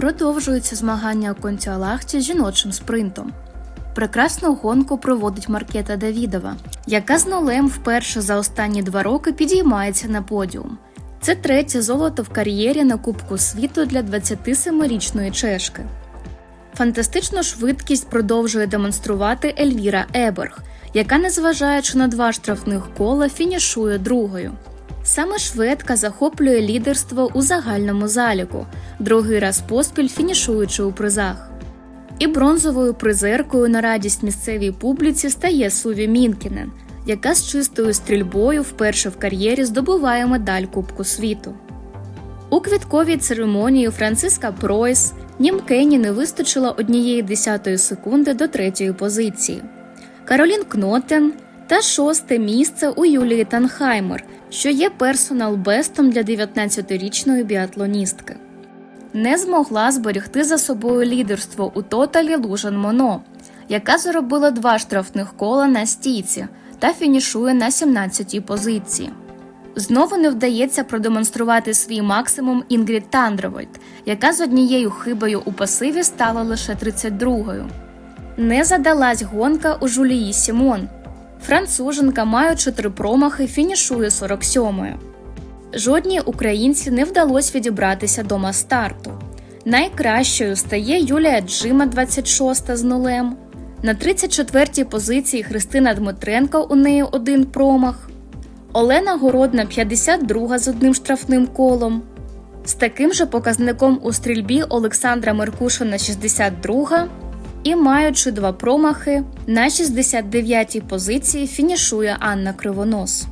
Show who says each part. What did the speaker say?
Speaker 1: Продовжуються змагання у контіалахті з жіночим спринтом. Прекрасну гонку проводить Маркета Давідова, яка з нулем вперше за останні два роки підіймається на подіум. Це третє золото в кар'єрі на Кубку світу для 27-річної чешки. Фантастичну швидкість продовжує демонструвати Ельвіра Еберг, яка, незважаючи на два штрафних кола, фінішує другою. Саме шведка захоплює лідерство у загальному заліку, другий раз поспіль фінішуючи у призах. І бронзовою призеркою на радість місцевій публіці стає Суві Мінкінен, яка з чистою стрільбою вперше в кар'єрі здобуває медаль Кубку світу. У квітковій церемонії Франциска Пройс Німкені не вистачило однієї десятої секунди до третьої позиції. Каролін Кнотен та шосте місце у Юлії Танхаймер, що є персонал-бестом для 19-річної біатлоністки. Не змогла зберегти за собою лідерство у тоталі Лужан Моно, яка заробила два штрафних кола на стійці та фінішує на 17-й позиції. Знову не вдається продемонструвати свій максимум Інгрід Тандровольд, яка з однією хибою у пасиві стала лише 32-ю. Не задалась гонка у Жулії Сімон. Француженка, маючи три промахи, фінішує 47-ю. Жодній українці не вдалося відібратися до мастарту. Найкращою стає Юлія Джима, 26 з нулем. На 34-й позиції Христина Дмитренко у неї один промах. Олена Городна 52 з одним штрафним колом. З таким же показником у стрільбі Олександра Меркушина 62 і маючи два промахи, на 69-й позиції фінішує Анна Кривонос.